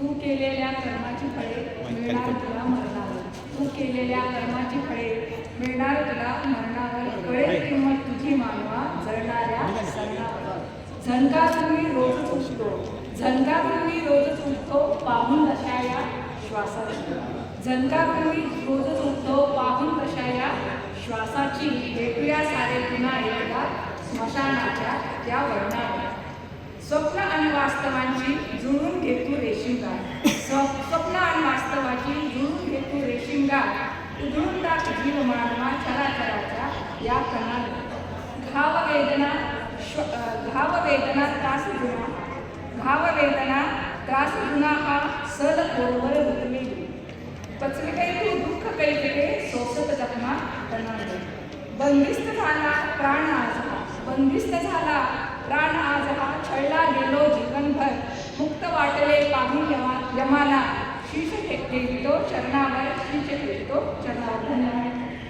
तू केलेल्या कर्माची फळे मिळणार तुला मरणावर. तू केलेल्या कर्माची फळे मिळणार तुला मरणावर. कळे किंमत तुझी मानवा जळणाऱ्या झनका तुम्ही रोजच उठतो झणकापूर्वी रोजच उठतो पाहून कशा या श्वासात झणकापूर्वी रोजच उठतो पाहून कशा या श्वासाची. भेटूया सारे पुन्हा एकदा स्मशानाच्या त्या वर्णावर. स्वप्न आणि वास्तवांची जुळून घेत रेशीमगार स्व- स्वप्न आणि वास्तवाची जुळून घेतू रेशीमगार उधळून टाक जीव मानवा चराचराच्या या कणात घाववेदना श्व अ, त्रासगुणा वेदना त्रासगुणा हा. सल बरोबर रुतलेली पचले काही तू दुःख कैफिके सोसत जखमा तणाले बंदिस्त झाला प्राण आज हा. बंदिस्त झाला प्राण आज हा. छळला गेलो जीवनभर. मुक्त वाटले पाहून यमा यमाला. शीश ठेवितो तो चरणा